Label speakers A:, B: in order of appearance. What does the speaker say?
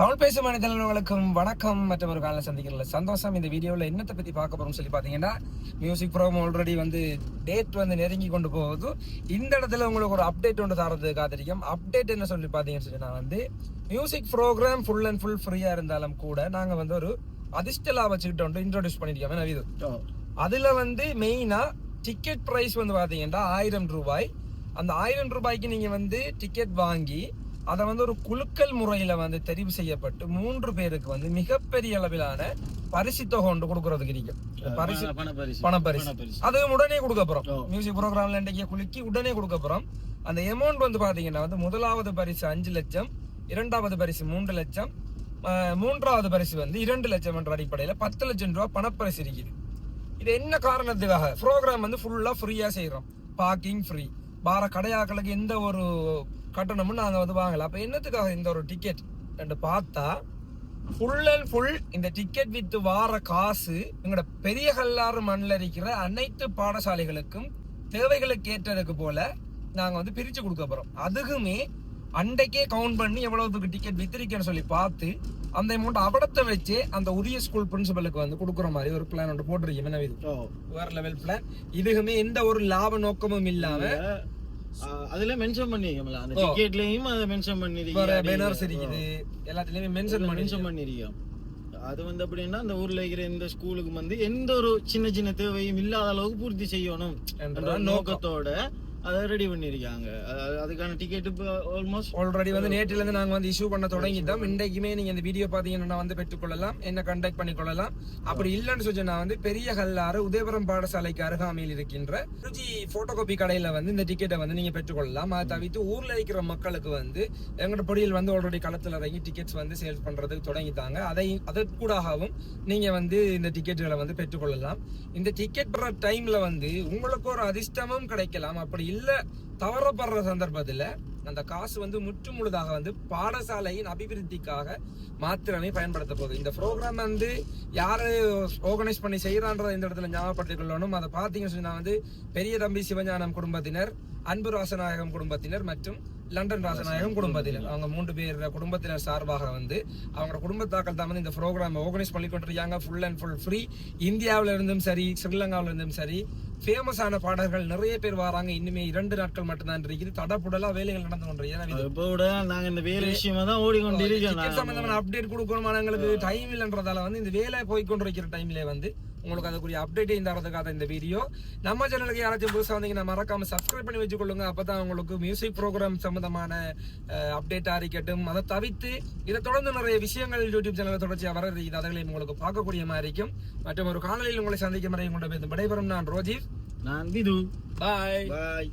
A: தமிழ் பேசும் மனிதர்களுக்கும் வணக்கம். மற்றும் ஒரு காலையில் சந்திக்கிறதுல சந்தோஷம். இந்த வீடியோவில் என்னத்தை பற்றி பார்க்க போகிறோம்னு சொல்லி பார்த்தீங்கன்னா மியூசிக் ப்ரோம் ஆல்ரெடி வந்து டேட் வந்து நெருங்கி கொண்டு போகுது. இந்த இடத்துல உங்களுக்கு ஒரு அப்டேட் ஒன்று தரது காத்திரிக்கும். அப்டேட் என்ன சொல்லி பார்த்தீங்கன்னு சொல்லி வந்து music program full and full ஃப்ரீயாக இருந்தாலும் கூட நாங்கள் வந்து ஒரு அதிர்ஷ்ட லாபச்சுக்கிட்ட வந்து இன்ட்ரோடியூஸ் பண்ணியிருக்கோம். நவீது அதில் வந்து மெயினாக டிக்கெட் ப்ரைஸ் வந்து பார்த்தீங்கன்னா ஆயிரம் ரூபாய். அந்த ஆயிரம் ரூபாய்க்கு நீங்கள் வந்து டிக்கெட் வாங்கி அதை வந்து ஒரு குலுக்கல் முறையில் வந்து தெரிவு செய்யப்பட்டு மூன்று பேருக்கு வந்து மிகப்பெரிய அளவிலான பரிசு தொகை ஒன்று கொடுக்கறதுக்கு இருக்கும் பரிசு
B: பணப்பரிசு.
A: அது உடனே கொடுக்க போறோம். மியூசிக் ப்ரோக்ராம்ல இன்றைக்கு குலுக்கி உடனே கொடுக்க போறோம். அந்த அமௌண்ட் வந்து பாத்தீங்கன்னா வந்து முதலாவது பரிசு அஞ்சு லட்சம் இரண்டாவது பரிசு மூன்று லட்சம் மூன்றாவது பரிசு வந்து இரண்டு லட்சம் என்ற அடிப்படையில பத்து லட்சம் ரூபாய் பணப்பரிசு இருக்குது. இது என்ன காரணத்துக்காக? ப்ரோக்ராம் வந்து ஃபுல்லா ஃப்ரீயா செய்யறோம் பார்க்கிங் ஃப்ரீ பார கடையாக்களுக்கு எந்த ஒரு கட்டணமும் நாங்க வந்து வாங்கல. அப்ப என்னத்துக்காக இந்த ஒரு டிக்கெட் என்று பார்த்தா ஃபுல் அண்ட் ஃபுல் இந்த டிக்கெட் வித்து வார காசு எங்களோட பெரிய கல்லாறு மண்ணில் இருக்கிற அனைத்து பாடசாலைகளுக்கும் தேவைகளுக்கு ஏற்றதுக்கு போல நாங்க வந்து பிரிச்சு கொடுக்க போறோம். அதுக்குமே அன்றைக்கே கவுண்ட் பண்ணி எவ்வளவுக்கு டிக்கெட் வித்திருக்கேன்னு சொல்லி பார்த்து அந்த அமௌண்ட் அவடத்தை வச்சு அந்த உரிய ஸ்கூல் பிரின்சிபலுக்கு வந்து கொடுக்குற மாதிரி ஒரு பிளான் ஒன்று போட்டிருக்கேன் என்ன இது? வேற லெவல் பிளான் இதுக்குமே எந்த ஒரு லாப நோக்கமும் இல்லாம
B: அதுல மென்ஷன் பண்ணிருக்கோம்ல. அந்த. டிக்கெட்லயும் அதை மென்ஷன்
A: வேற பேனர்ஸ் இருக்குது எல்லாத்துலயுமே மென்ஷன்
B: மென்ஷன் பண்ணிருக்கோம். அது வந்து அப்படின்னா அந்த ஊர்ல இருக்கிற இந்த ஸ்கூலுக்கு வந்து எந்த ஒரு சின்ன சின்ன தேவையும் இல்லாத அளவுக்கு பூர்த்தி செய்யணும்.
A: என்ற
B: நோக்கத்தோட அதை ரெடி பண்ணிருக்காங்க அது- அதுக்கான டிக்கெட் இப்போ ஆல்மோஸ்ட்
A: ஆல்ரெடி வந்து நேற்றுல இருந்து நாங்க வந்து இஷ்யூ பண்ண தொடங்கிட்டோம். இன்றைக்குமே நீங்க இந்த வீடியோ பாத்தீங்கன்னா வந்து பெற்றுக்கொள்ளலாம். என்ன கண்டக்ட் பண்ணிக்கொள்ளலாம். அப்படி இல்லைன்னு சொன்னா வந்து பெரிய கல்லாறு உதயபுரம் பாடசாலைக்கு அருகாமையில் இருக்கின்ற ருஜி போட்டோ காப்பி கடையில வந்து இந்த டிக்கெட்டை வந்து நீங்க பெற்றுக்கொள்ளலாம். அதை தவிர்த்து ஊர்ல இருக்கிற மக்களுக்கு வந்து எங்களோட பொடியில் வந்து ஆல்ரெடி களத்துல இறங்கி டிக்கெட்ஸ் வந்து சேல்ஸ் பண்றதுக்கு தொடங்கிட்டாங்க. அதை அதற்கூடாகவும் நீங்க வந்து இந்த டிக்கெட்டுகளை வந்து பெற்றுக்கொள்ளலாம். இந்த டிக்கெட் பெற டைம்ல வந்து உங்களுக்கு ஒரு அதிர்ஷ்டமும் கிடைக்கலாம். அப்படி இல்லை தவறப்படுற சந்தர்ப்பத்தில் அந்த காசு வந்து முற்று முழுதாக வந்து பாடசாலையின் அபிவிருத்திக்காக மாத்திரமே பயன்படுத்த போகுது. இந்த ப்ரோக்ராம் வந்து யார் ஆர்கனைஸ் பண்ணி செய்கிறான்றதை இந்த இடத்துல ஞாபகப்படுத்திக் கொள்ளணும். அதை பார்த்தீங்கன்னு சொன்னால் வந்து பெரிய தம்பி சிவஞானம் குடும்பத்தினர் அன்பு ராசநாயகம் குடும்பத்தினர் மற்றும் லண்டன் ராசநாயகம் குடும்பத்தினர் அவங்க மூன்று பேர் குடும்பத்தினர் சார்பாக வந்து அவங்களோட குடும்பத்தாக்கள் தான் வந்து இந்த ப்ரோக்ராம் ஆர்கனைஸ் பண்ணி கொண்டிருக்காங்க ஃபுல் அண்ட் ஃபுல் ஃப்ரீ இந்தியாவில இருந்தும் சரி ஸ்ரீலங்காவில இருந்தும் சரி ஃபேமஸான பாடல்கள் நிறைய பேர் வராங்க. இன்னுமே இரண்டு நாட்கள் மட்டும்தான் இருக்குது. தடப்புடலா வேலைகள் நடந்து கொண்டிருக்கு.
B: நாங்க இந்த வேலை விஷயமா தான் ஓடிக்கொண்டு இருக்கோம்
A: டிக்கெட் சம்பந்தமான அப்டேட் கொடுக்கணும். எங்களுக்கு டைம் இல்லைன்றதால வந்து இந்த வேலை போய் கொண்டிருக்கிற டைம்ல வந்து உங்களுக்கு அதுக்குரிய அப்டேட்டே தரதுக்காக இந்த வீடியோ நம்ம சேனலுக்கு யாராச்சும் புதுசாக வந்தீங்கன்னா மறக்காம சப்ஸ்கிரைப் பண்ணி வச்சுக்கொள்ளுங்க. அப்பதான் உங்களுக்கு மியூசிக் ப்ரோக்ராம் சம்பந்தமான அப்டேட்டா இருக்கட்டும் அதை தவிர்த்து இதை தொடர்ந்து நிறைய விஷயங்கள் யூடியூப் சேனலில் தொடர்ச்சியாக வர இருக்குது அதுகளை உங்களுக்கு பார்க்கக்கூடிய மாதிரி இருக்கும். மற்றும் ஒரு காணொலியில் உங்களை சந்திக்கும் வரை உங்களோட விடைபெறும் நான் ரோஜீவ்
B: நான் விது.
A: பாய்
B: பாய்